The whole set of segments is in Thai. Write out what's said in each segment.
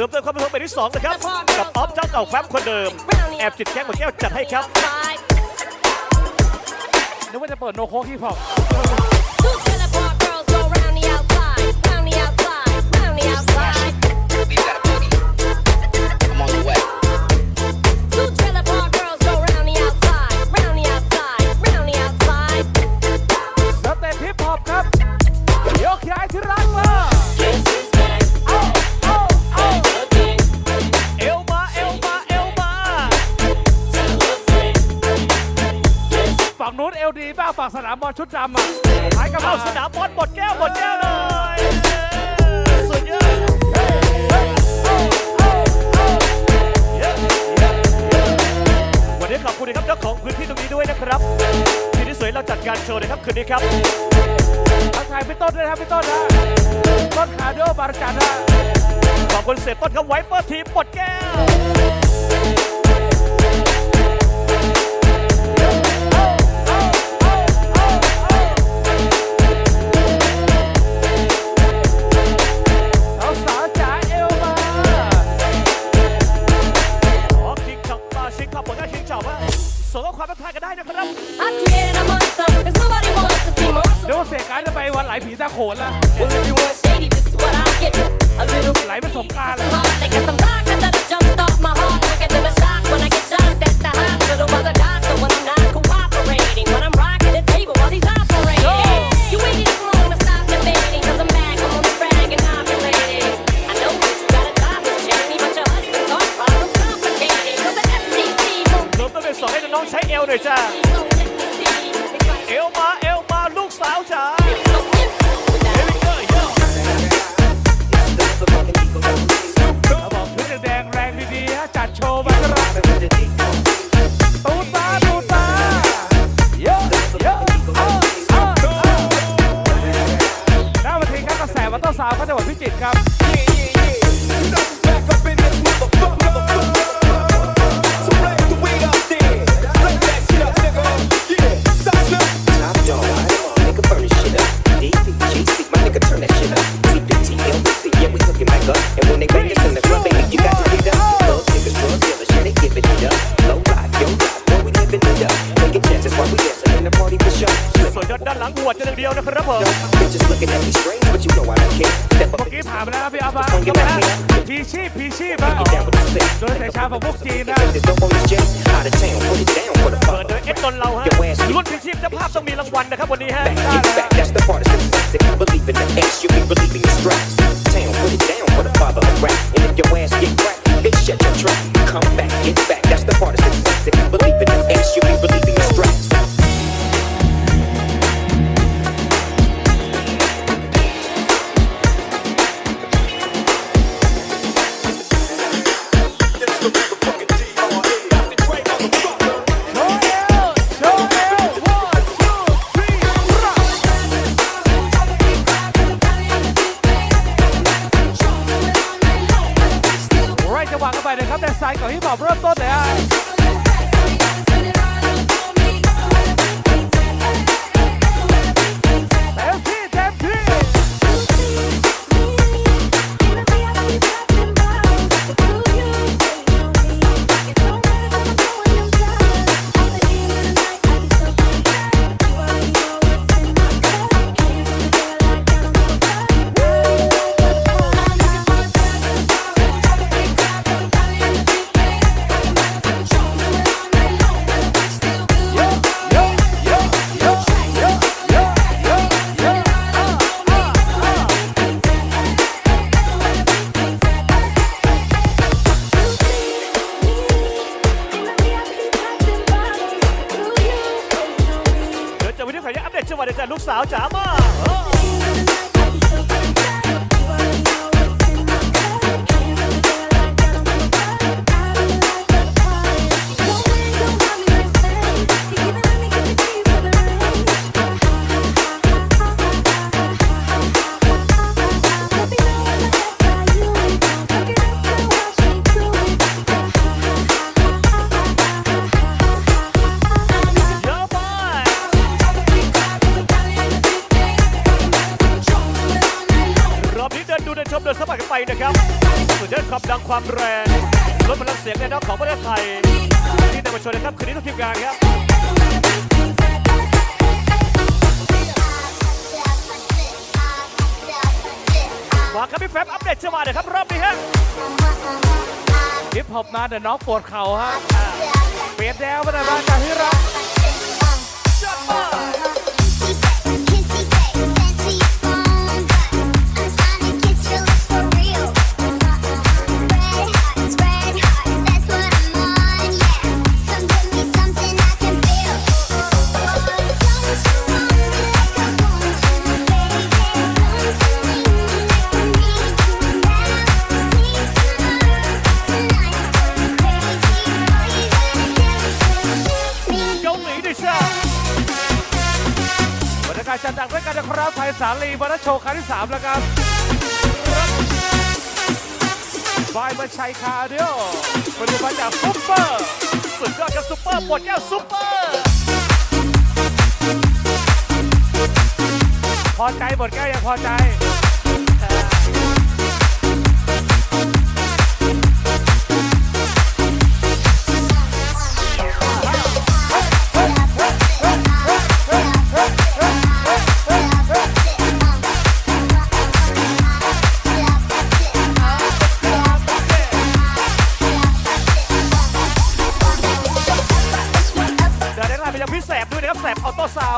ริ่มต้นความรู้สึกเป็นที่สองนะครับ กับออฟเจ้าเก่าแฟ้มคนเดิม แอบจิตแก้มกับแก้วจัดให้ครับนึกว่าจะเปิดโนโคกที่พอป ฝั่งนู้นเอลดีบ้างฝั่งสนามบอลชุดดำอะหายกระเอาเป๋าสนามบอลหมดแก้วหมดแก้วเลยสุดยอดเย้เย้วันนี้ขอบคุณนะครับเจ้าของพื้นที่ตรงนี้ด้วยนะครับที่ที่สวยเราจัดการโชว์นะครับคืนนี้ครับทักทายพี่ต้นด้วยนะครับพี่ต้นนะต้นคาร์โดบาร์จันนะขอบคุณเสร็จต้นครับไวเปอร์ทีมหมดแก้ว หลผีตาโขนละ it up. Taking chances while we dancing in the party for sure. ส่วนยอดด้านหลังหัวจะอย่างเดียวนะครับผม Bitches looking at me strange, but you know I don't care. Step เมื่ up อกี้ and ผ่านไปแล้วครับพี่อาบาก็ไปฮะพีชีพพีชีพฮะ get down with the set. โดยเสชาของพวกจีนนะ There's dope on this jet, out of town, put it down for the เปิด fuck. โดยเอ็ดนนท์เราฮะรุ่นพิชิตเจ้าภาพต้องมีรางวัลนะครับวันนี้ฮะ back, get back. That's the part of success. If you believe in the X, you be relieving the stress. Town, put it down for the father of rap. And if your ass get cracked, bitch, shut your trap. Come back, get back. That's the part of success. If you believe โช ฮิปฮอปมาแต่น้องปวดเข่าฮะเปลี่ยนแนวมาแต่บ้านจากที่รัก 3 แล้วครับบายบัญชัยคาเดียวมาดูมาจากซุปเปอร์สุดยอดกับซุปเปอร์ปวดแก้วซุปเปอร์ พอใจหมดแก้วยังพอใจ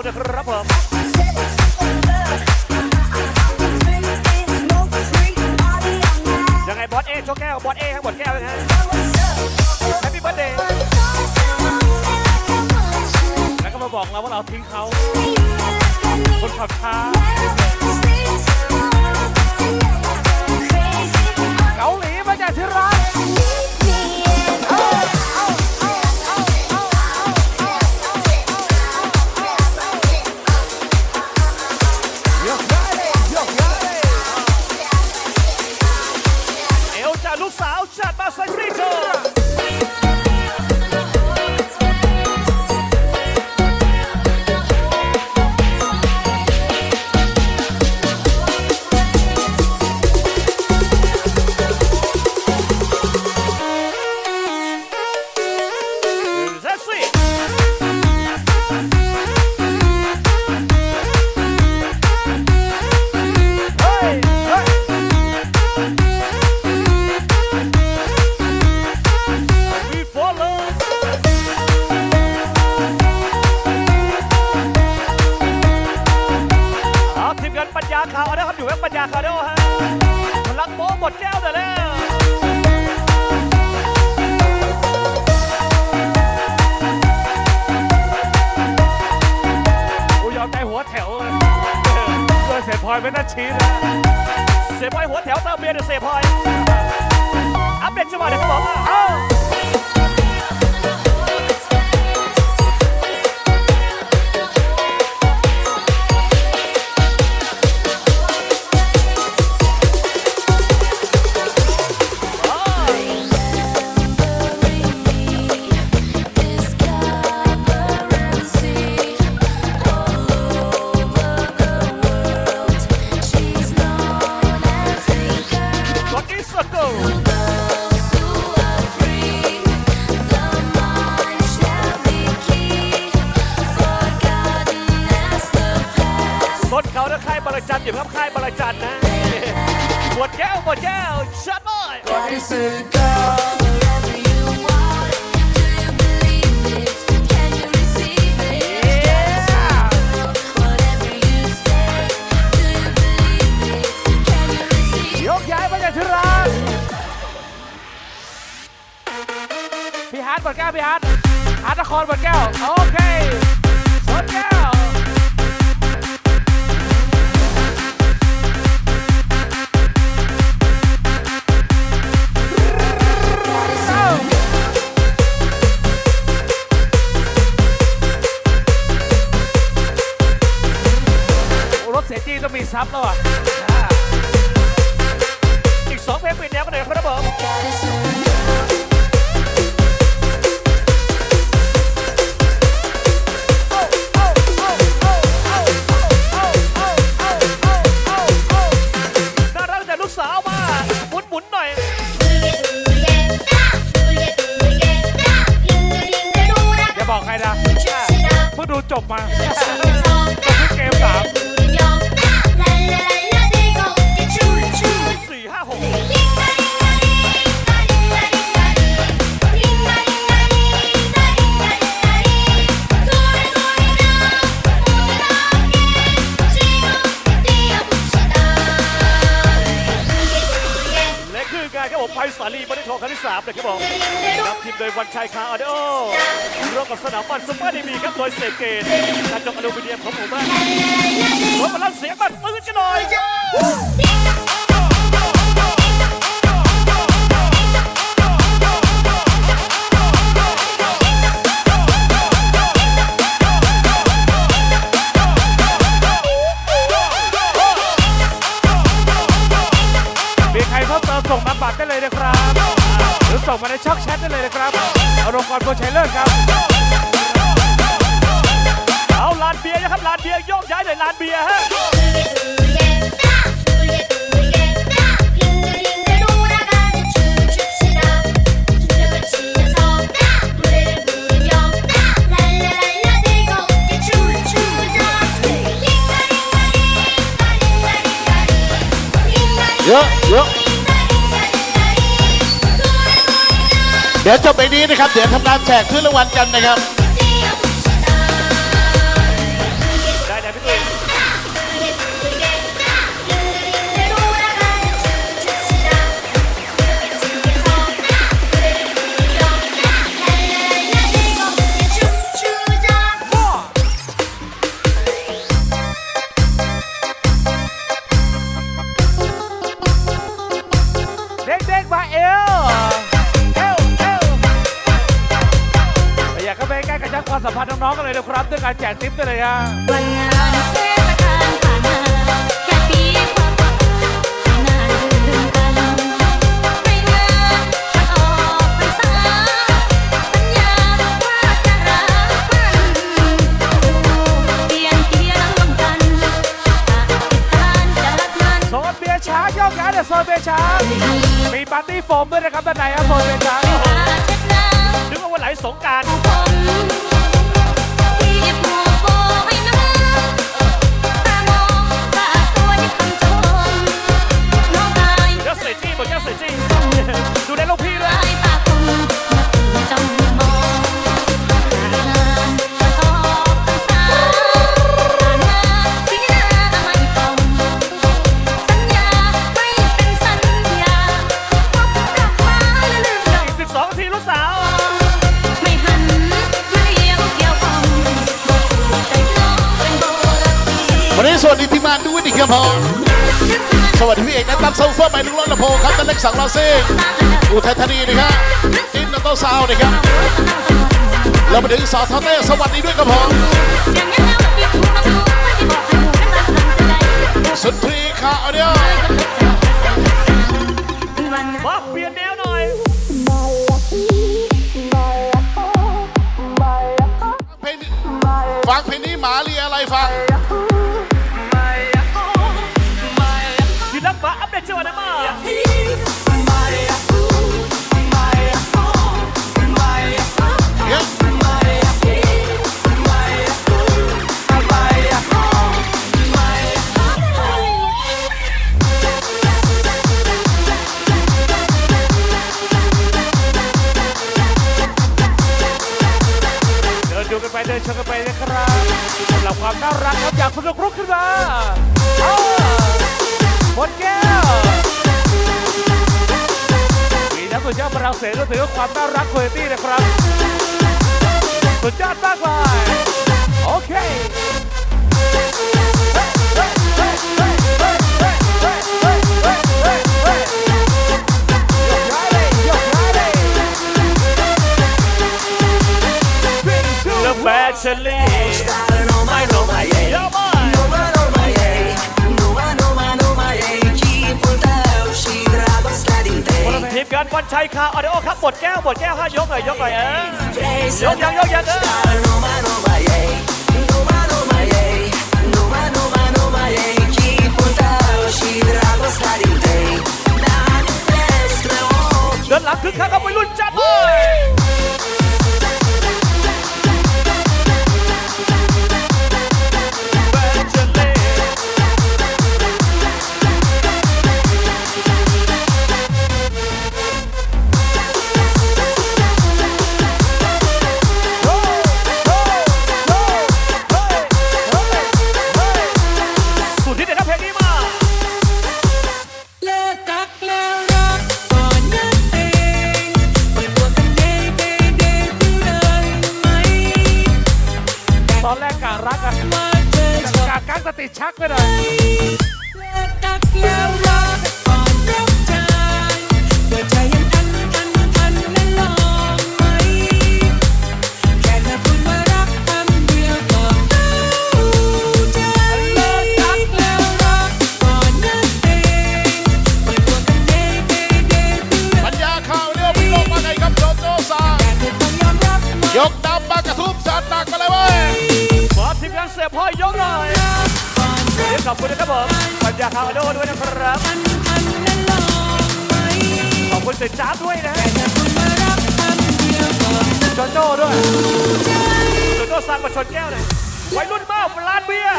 ออโต้ซาวด์นะครับผมยังไงบอสเอโชแก้วบอสเอครับบอสแก้วนะฮะแฮปปี้เบิร์ดเดย์แล้วก็มาบอกเราว่าเราทิ้งเขา อยพลอยไม่น่าชี้นเสียบอยหัวแถวเติมเบียร์เดี๋ยวเสียบอย อัปเดตจังหวะเดี๋ยวเขาบผมเอ้า จันนะหมดแก้วหมดแก้วชัดเลยยกย้ายมาจากที่รักพี่ฮาร์ดบดแก้วพี่ฮาร์ดฮาร์ดนครบดแก้วโอ นะเพิ่งดูจบมาจบที่เกมสาม 3นะครับผมนำทีมโดยวันชัยคาอาเดโอร่วมกับสนามบอลซุปเปอร์ดีมีครับโดยเซกเกตกระจงอลูมิเนียมของหมูบ้านมันอลเสียงบัตรปืนกันหน่อย ส่งมาในช่องแชทได้เลยนะครับเอาลงก่อนโปรชัยเลิศครับ เอาลานเบียร์นะครับลานเบียร์โยกย้ายหน่อยลานเบียร์ฮะเย เดี๋ยวจบไปนี้นะครับ เดี๋ยวทำการแจกขึ้นรางวัลกันนะครับ กันอธิษฐานจะรักมันโซนเบียร์ช้าโยกย้ายแต่โซนเบียร์ช้ามีปาร์ตี้โฟมด้วยนะครับด้านในครับโซนเบียร์ช้านึกว่าวันไหลสงการ สังราซิงอุทัยธานีนะครับอินนัตโตซาวนะครับแล้วมาถึงสอทอเต้สวัสดีด้วยครับผมสุนทรีคาออเดียวันมาเปลี่ยนแนวหน่อยฟังเพลงนี้หมาเรียอะไรฟัง ความน่ารักครับอยากสนุกรุกขึ้นมาเอาหมดแก้วมีน้ำสุดยอดพลังเสียงก็ถือว่าความน่ารักคุณตี้นะครับสุดยอดมากเลยโอเคยกย้ายเล ทีมงานวันชัยคาออเดโอครับบดแก้วบดแก้วห้ายกหน่อยยกหน่อยเออยกยังยกยังเออ ติชักไปหน่อย คาโดด้วยนะครับ ขอบคุณเสจ้าด้วยนะโจโจ้ด้วยโจโจ้สั่งมาชนแก้วเลยไวัรุ่นเบ้าร้านเบียร์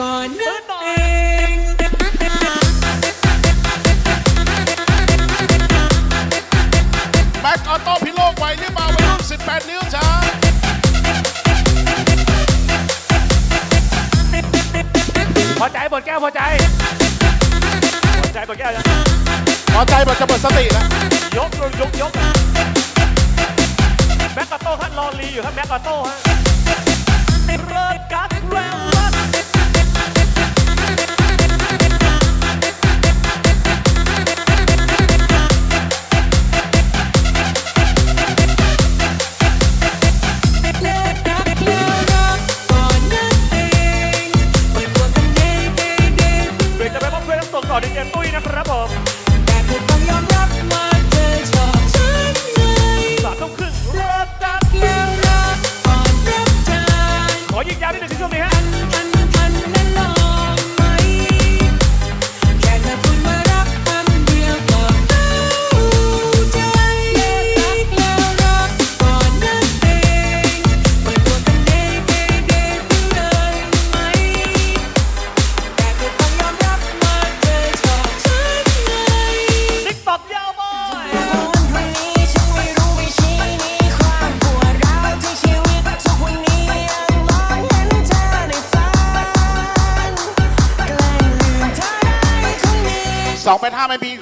ก่อนนึกเองแม็กออโต้พิโลกไหวหรือเปล่าวัรุ่น18 นิ้วจ้าพอใจหมดแก้วพอใจ ใจเปิดแก้วยังพอใจหมดจะหมดสติแล้วยกยกยกแม็กกาโต้ท่านรอลีอยู่ครับแม็กกาโต้ฮะ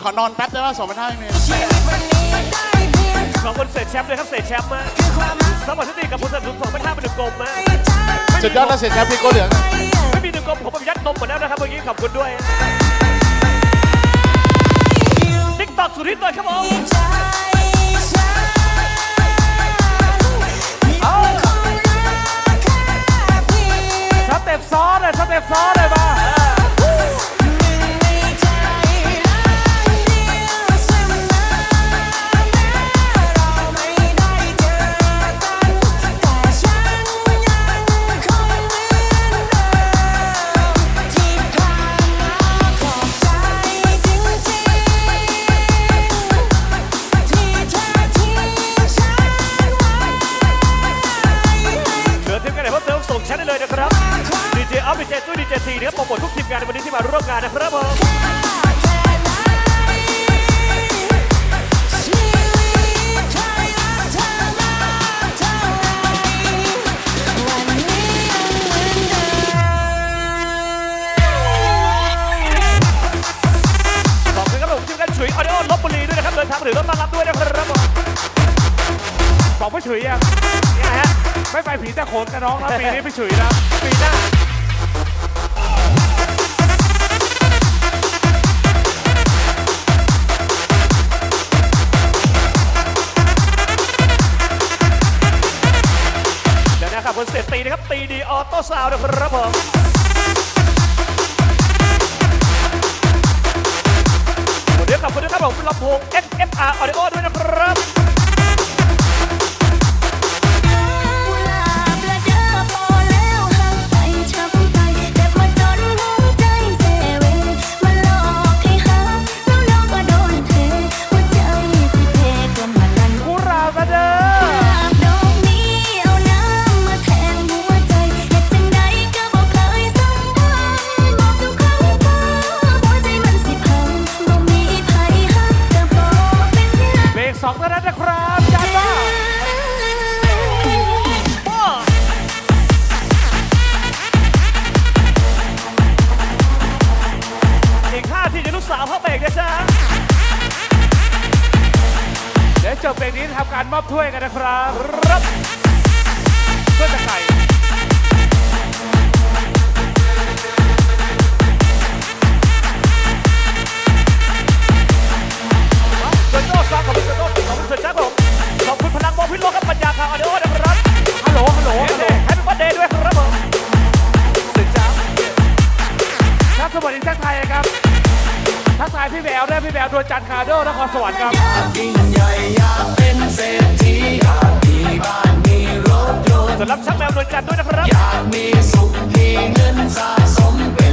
อนอนแป๊บได้ป่ะสองพันห้าร้อยเมตรสองคนเสร็แชมป์เลยครับเสร็แชมป์มาสมัที่ดีกับผู้สนับสนุนสองพันห้าเป็นหนึ่งกลมมาสุดยอดนะเสร็แชมป์พี่โกเหลืองไม่มีหนึ่งกลมผมไปยัดนมหมดแล้วนะครับเมื่อกี้ขอบคุณด้วยติ๊กต็อกสุดที่เลยครับผมสเต็ปซ้อนเลยสเต็ปซ้อนเลย ฉยยังเนี่ยฮะไม่ไปผีแต่โขนแต่น้องแล้วปีนี้ไปฉุยแล้วปีหน้าเดี๋ยวนะครับคนเสร็จตีนะครับตีดีออโต้ซาวด์นะครับผมเดี๋ยวกับคุณนะครับผมลำโพง XMR Audio ด้วยนะครับ การมอบถ้วยกันนะครับ วด้วยพี่แววดวงจันทร์คาร์โดนครสวรรค์ครับสำหรับช่างแมวนวลจันทร์ด้วยนะครับวั